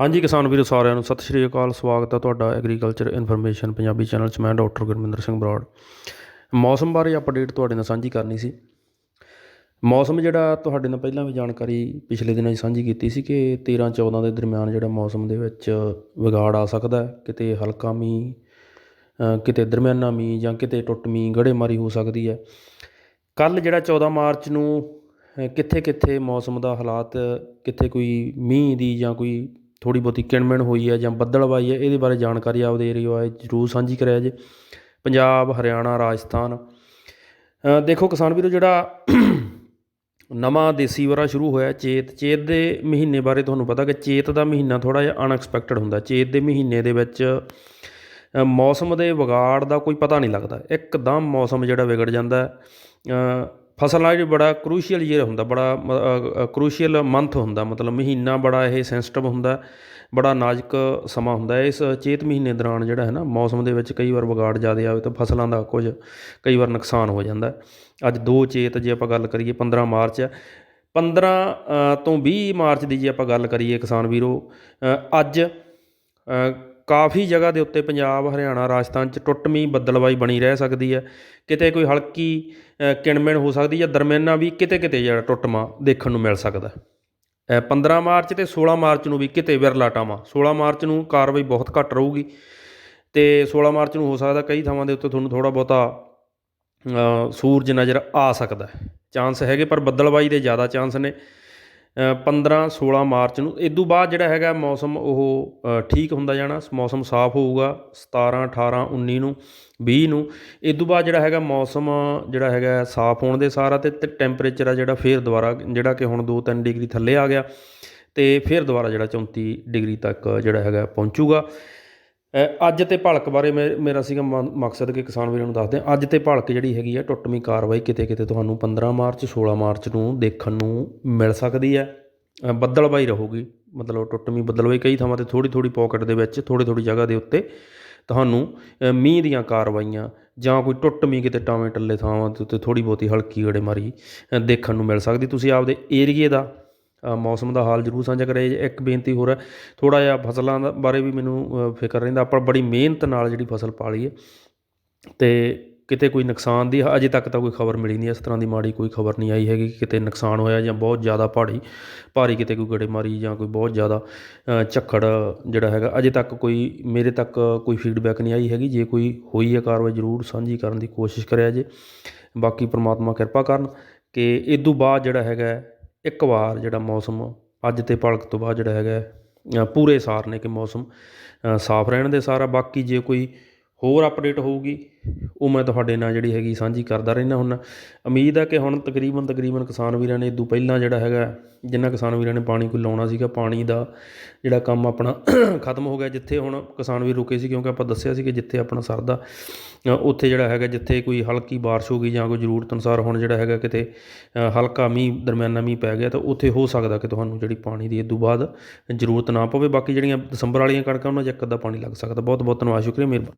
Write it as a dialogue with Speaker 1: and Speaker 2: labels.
Speaker 1: ਹਾਂਜੀ ਕਿਸਾਨ ਵੀਰੋ ਸਾਰਿਆਂ ਨੂੰ ਸਤਿ ਸ਼੍ਰੀ ਅਕਾਲ, ਸਵਾਗਤ ਹੈ ਤੁਹਾਡਾ ਐਗਰੀਕਲਚਰ ਇਨਫੋਰਮੇਸ਼ਨ ਪੰਜਾਬੀ ਚੈਨਲ 'ਚ। ਮੈਂ ਡਾਕਟਰ ਗੁਰਮਿੰਦਰ ਸਿੰਘ ਬਰਾੜ। ਮੌਸਮ ਬਾਰੇ ਅਪਡੇਟ ਤੁਹਾਡੇ ਨਾਲ ਸਾਂਝੀ ਕਰਨੀ ਸੀ। ਮੌਸਮ ਜਿਹੜਾ ਤੁਹਾਡੇ ਨਾਲ ਪਹਿਲਾਂ ਵੀ ਜਾਣਕਾਰੀ ਪਿਛਲੇ ਦਿਨਾਂ 'ਚ ਸਾਂਝੀ ਕੀਤੀ ਸੀ ਕਿ 13 14 ਦੇ ਦਰਮਿਆਨ ਜਿਹੜਾ ਮੌਸਮ ਦੇ ਵਿੱਚ ਵਿਗਾੜ ਆ ਸਕਦਾ ਹੈ। ਕਿਤੇ ਹਲਕਾ ਮੀਂਹ ਕਿਤੇ ਦਰਮਿਆਨਾ ਮੀਂਹ ਜਾਂ ਕਿਤੇ ਟੁੱਟ ਮੀਂਹ, ਗੜੇਮਾਰੀ ਹੋ ਸਕਦੀ ਹੈ। ਕੱਲ ਜਿਹੜਾ 14 ਮਾਰਚ ਨੂੰ ਕਿੱਥੇ ਕਿੱਥੇ ਮੌਸਮ ਦਾ ਹਾਲਾਤ, ਕਿੱਥੇ ਕੋਈ ਮੀਂਹ ਦੀ ਜਾਂ ਕੋਈ ਥੋੜ੍ਹੀ ਬਹੁਤੀ ਕਿਣਮਿਣ ਹੋਈ ਹੈ ਜਾਂ ਬੱਦਲਵਾਈ ਹੈ ਇਹਦੇ ਬਾਰੇ ਜਾਣਕਾਰੀ ਆਪਦੇ ਏਰੀਆ ਹੈ ਜਰੂਰ ਸਾਂਝੀ ਕਰਿਆ ਜੇ। ਪੰਜਾਬ, ਹਰਿਆਣਾ, ਰਾਜਸਥਾਨ। ਦੇਖੋ ਕਿਸਾਨ ਵੀਰੋ, ਜਿਹੜਾ ਨਵਾਂ ਦੇਸੀ ਵਰਾ ਸ਼ੁਰੂ ਹੋਇਆ, ਚੇਤ ਚੇਤ ਦੇ ਮਹੀਨੇ ਬਾਰੇ ਤੁਹਾਨੂੰ ਪਤਾ ਕਿ ਚੇਤ ਦਾ ਮਹੀਨਾ ਥੋੜਾ ਜਿਹਾ ਅਨਐਕਸਪੈਕਟਡ ਹੁੰਦਾ। ਚੇਤ ਦੇ ਮਹੀਨੇ ਦੇ ਵਿੱਚ ਮੌਸਮ ਦੇ ਵਿਗਾੜ ਦਾ ਕੋਈ ਪਤਾ ਨਹੀਂ ਲੱਗਦਾ। ਇੱਕਦਮ ਮੌਸਮ ਜਿਹੜਾ ਵਿਗੜ ਜਾਂਦਾ। ਫਸਲਾਂ ਜਿਹੜੀ ਬੜਾ ਕਰੂਸ਼ੀਅਲ ਈਅਰ ਹੁੰਦਾ, ਬੜਾ ਕਰੂਸ਼ੀਅਲ ਮੰਥ ਹੁੰਦਾ, ਮਤਲਬ ਮਹੀਨਾ ਬੜਾ ਇਹ ਸੈਂਸਿਟਿਵ ਹੁੰਦਾ, ਬੜਾ ਨਾਜ਼ੁਕ ਸਮਾਂ ਹੁੰਦਾ। ਇਸ ਚੇਤ ਮਹੀਨੇ ਦੌਰਾਨ ਜਿਹੜਾ ਹੈ ਨਾ, ਮੌਸਮ ਦੇ ਵਿੱਚ ਕਈ ਵਾਰ ਵਿਗਾੜ ਜ਼ਿਆਦਾ ਆਵੇ ਤਾਂ ਫਸਲਾਂ ਦਾ ਕੁਝ ਕਈ ਵਾਰ ਨੁਕਸਾਨ ਹੋ ਜਾਂਦਾ। ਅੱਜ 2 ਚੇਤ ਜੇ ਆਪਾਂ ਗੱਲ ਕਰੀਏ 15 ਮਾਰਚ ਹੈ 15 ਤੋਂ 20 ਮਾਰਚ ਦੀ ਜੇ ਆਪਾਂ ਗੱਲ ਕਰੀਏ ਕਿਸਾਨ ਵੀਰੋ ਅੱਜ ਕਾਫੀ ਜਗ੍ਹਾ ਦੇ ਉੱਤੇ ਪੰਜਾਬ, ਹਰਿਆਣਾ, ਰਾਜਸਥਾਨ ਚ ਟੁੱਟਵੀਂ ਬੱਦਲਵਾਈ ਬਣੀ ਰਹਿ ਸਕਦੀ ਹੈ। ਕਿਤੇ ਕੋਈ ਹਲਕੀ ਕਿਣਮਿਣ ਹੋ ਸਕਦੀ ਜਾਂ ਦਰਮਿਆਨਾ ਵੀ ਕਿਤੇ ਕਿਤੇ ਜਿਹੜਾ ਟੁੱਟਮਾ ਦੇਖਣ ਨੂੰ ਮਿਲ ਸਕਦਾ ਹੈ। 15 ਮਾਰਚ ਤੇ 16 ਮਾਰਚ ਨੂੰ ਵੀ ਕਿਤੇ ਵਿਰਲਾ ਟਾਵਾਂ। 16 ਮਾਰਚ ਨੂੰ ਕਾਰਵਾਈ ਬਹੁਤ ਘੱਟ ਰਹੂਗੀ ਤੇ 16 ਮਾਰਚ ਨੂੰ ਹੋ ਸਕਦਾ ਕਈ ਥਾਵਾਂ ਦੇ ਉੱਤੇ ਤੁਹਾਨੂੰ ਥੋੜਾ ਬਹੁਤਾ ਸੂਰਜ ਨਜ਼ਰ ਆ ਸਕਦਾ ਚਾਂਸ ਹੈਗੇ ਪਰ ਬੱਦਲਬਾਈ ਦੇ ਜ਼ਿਆਦਾ ਚਾਂਸ ਨੇ। 15 16 ਮਾਰਚ ਨੂੰ। ਇਦੋਂ ਬਾਅਦ ਜਿਹੜਾ ਹੈਗਾ ਮੌਸਮ ਉਹ ਠੀਕ ਹੁੰਦਾ ਜਾਣਾ। ਮੌਸਮ ਸਾਫ਼ ਹੋਊਗਾ 17 18 19 ਨੂੰ 20 ਨੂੰ। ਇਦੋਂ ਬਾਅਦ ਜਿਹੜਾ ਹੈਗਾ ਮੌਸਮ ਜਿਹੜਾ ਹੈਗਾ ਸਾਫ਼ ਹੋਣ ਦੇ ਸਾਰਾ ਤੇ ਟੈਂਪਰੇਚਰ ਆ ਜਿਹੜਾ ਫੇਰ ਦੁਬਾਰਾ ਜਿਹੜਾ ਕਿ ਹੁਣ 2-3 ਡਿਗਰੀ ਥੱਲੇ ਆ ਗਿਆ ਤੇ ਫਿਰ ਦੁਬਾਰਾ ਜਿਹੜਾ 34 ਡਿਗਰੀ ਤੱਕ ਜਿਹੜਾ ਹੈਗਾ ਪਹੁੰਚੂਗਾ। ਅੱਜ ਤੇ ਭਲਕ ਬਾਰੇ ਮੇ- ਮੇਰਾ ਸੀਗਾ ਮ- ਮਕਸਦ ਕਿ ਕਿਸਾਨ ਵੀਰਾਂ ਨੂੰ ਦੱਸਦੇ ਹਾਂ। ਅੱਜ ਤੇ ਭਲਕ ਜਿਹੜੀ ਹੈਗੀ ਹੈ ਟੁੱਟਵੀਂ ਕਾਰਵਾਈ ਕਿਤੇ ਕਿਤੇ ਤੁਹਾਨੂੰ 15 ਮਾਰਚ 16 ਮਾਰਚ ਨੂੰ ਦੇਖਣ ਨੂੰ ਮਿਲ ਸਕਦੀ ਹੈ। ਅ, ਬੱਦਲਬਾਈ ਰਹੂਗੀ। ਮਤਲਬ ਟੁੱਟਵੀਂ ਬੱਦਲਬਾਈ ਕਈ ਥਾਵਾਂ ਤੇ ਥੋੜੀ ਥੋੜੀ ਪਾਕਟ ਦੇ ਵਿੱਚ ਥੋੜੀ ਥੋੜੀ ਜਗ੍ਹਾ ਦੇ ਉੱਤੇ ਤੁਹਾਨੂੰ ਮੀਂਹ ਦੀਆਂ ਕਾਰਵਾਈਆਂ ਜਾਂ ਕੋਈ ਟੁੱਟਵੀਂ ਕਿਤੇ ਟਾਵੇਂ ਟੱਲੇ ਥਾਵਾਂ ਦੇ ਉੱਤੇ ਥੋੜੀ ਬਹੁਤੀ ਹਲਕੀ ਗੜੇਮਾਰੀ ਦੇਖਣ ਨੂੰ ਮਿਲ ਸਕਦੀ। ਤੁਸੀਂ ਆਪਦੇ ਏਰੀਏ ਦਾ ਮੌਸਮ ਦਾ ਹਾਲ ਜ਼ਰੂਰ ਸਾਂਝਾ ਕਰਿਆ ਜੇ ਇੱਕ ਬੇਨਤੀ ਹੋਰ ਹੈ ਥੋੜਾ ਜਿਹਾ ਫਸਲਾਂ ਦਾ ਬਾਰੇ ਵੀ ਮੈਨੂੰ ਫਿਕਰ ਰਹਿੰਦਾ। ਆਪਾਂ ਬੜੀ ਮਿਹਨਤ ਨਾਲ ਜਿਹੜੀ ਫਸਲ ਪਾਲੀ ਹੈ ਤੇ ਕਿਤੇ ਕੋਈ ਨੁਕਸਾਨ ਦੀ ਅਜੇ ਤੱਕ ਤਾਂ ਕੋਈ ਖਬਰ ਮਿਲੀ ਨਹੀਂ। ਇਸ ਤਰ੍ਹਾਂ ਦੀ ਮਾੜੀ ਕੋਈ ਖਬਰ ਨਹੀਂ ਆਈ ਹੈਗੀ ਕਿ ਕਿਤੇ ਨੁਕਸਾਨ ਹੋਇਆ ਜਾਂ ਬਹੁਤ ਜ਼ਿਆਦਾ ਪਹਾੜੀ ਭਾਰੀ ਕਿਤੇ ਕੋਈ ਗੜੇਮਾਰੀ ਜਾਂ ਕੋਈ ਬਹੁਤ ਜ਼ਿਆਦਾ ਝੱਖੜ ਜਿਹੜਾ ਹੈਗਾ, ਅਜੇ ਤੱਕ ਕੋਈ, ਮੇਰੇ ਤੱਕ ਕੋਈ ਫੀਡਬੈਕ ਨਹੀਂ ਆਈ ਹੈਗੀ। ਜੇ ਕੋਈ ਹੋਈ ਹੈ ਕਾਰਵਾਈ ਜ਼ਰੂਰ ਸਾਂਝੀ ਕਰਨ ਦੀ ਕੋਸ਼ਿਸ਼ ਕਰਿਆ ਜੇ ਬਾਕੀ ਪ੍ਰਮਾਤਮਾ ਕਿਰਪਾ ਕਰਨ ਕਿ ਇਦੋਂ ਬਾਅਦ ਜਿਹੜਾ ਹੈਗਾ ਇੱਕ ਵਾਰ ਜਿਹੜਾ ਮੌਸਮ ਅੱਜ ਤੇ ਭਲਕ ਤੋਂ ਬਾਅਦ ਜਿਹੜਾ ਹੈਗਾ ਪੂਰੇ ਸਾਰ ਨੇ ਕਿ ਮੌਸਮ ਸਾਫ਼ ਰਹਿਣ ਦੇ ਸਾਰ ਆ। ਬਾਕੀ ਜੇ ਕੋਈ ਹੋਰ ਅਪਡੇਟ ਹੋਊਗੀ, ਉਹ ਮੈਂ ਤੁਹਾਡੇ ਨਾਲ ਜਿਹੜੀ ਹੈਗੀ ਸਾਂਝੀ ਕਰਦਾ ਰਹਿਣਾ ਹੁਣ ਉਮੀਦ ਹੈ ਕਿ ਹੁਣ ਤਕਰੀਬਨ ਤਕਰੀਬਨ ਕਿਸਾਨ ਵੀਰਾਂ ਨੇ ਇਦੋਂ ਪਹਿਲਾਂ ਜਿਹੜਾ ਹੈਗਾ, ਜਿੰਨਾ ਕਿਸਾਨ ਵੀਰਾਂ ਨੇ ਪਾਣੀ ਕੋਈ ਲਾਉਣਾ ਸੀਗਾ, ਪਾਣੀ ਦਾ ਜਿਹੜਾ ਕੰਮ ਆਪਣਾ ਖਤਮ ਹੋ ਗਿਆ, ਜਿੱਥੇ ਹੁਣ ਕਿਸਾਨ ਵੀਰ ਰੁਕੇ ਸੀ, ਕਿਉਂਕਿ ਆਪਾਂ ਦੱਸਿਆ ਸੀ ਕਿ ਜਿੱਥੇ ਆਪਣਾ ਸਰਦਾ ਉੱਥੇ ਜਿਹੜਾ ਹੈਗਾ, ਜਿੱਥੇ ਕੋਈ ਹਲਕੀ ਬਾਰਿਸ਼ ਹੋ ਗਈ ਜਾਂ ਕੋਈ ਜ਼ਰੂਰਤ ਅਨੁਸਾਰ ਹੁਣ ਜਿਹੜਾ ਹੈਗਾ ਕਿਤੇ ਹਲਕਾ ਮੀਂਹ ਦਰਮਿਆਨਾ ਮੀਂਹ ਪੈ ਗਿਆ, ਤਾਂ ਉੱਥੇ ਹੋ ਸਕਦਾ ਕਿ ਤੁਹਾਨੂੰ ਜਿਹੜੀ ਪਾਣੀ ਦੀ ਇਦੋਂ ਬਾਅਦ ਜ਼ਰੂਰਤ ਨਾ ਪਵੇ। ਬਾਕੀ ਜਿਹੜੀਆਂ ਦਸੰਬਰ ਵਾਲੀਆਂ ਕਣਕਾਂ, ਉਹਨਾਂ 'ਚ ਇੱਕ ਅੱਧਾ ਪਾਣੀ ਲੱਗ ਸਕਦਾ। ਬਹੁਤ ਬਹੁਤ ਧੰਨਵਾਦ, ਸ਼ੁਕਰੀਆ, ਮਿਹਰਬਾਨੀ।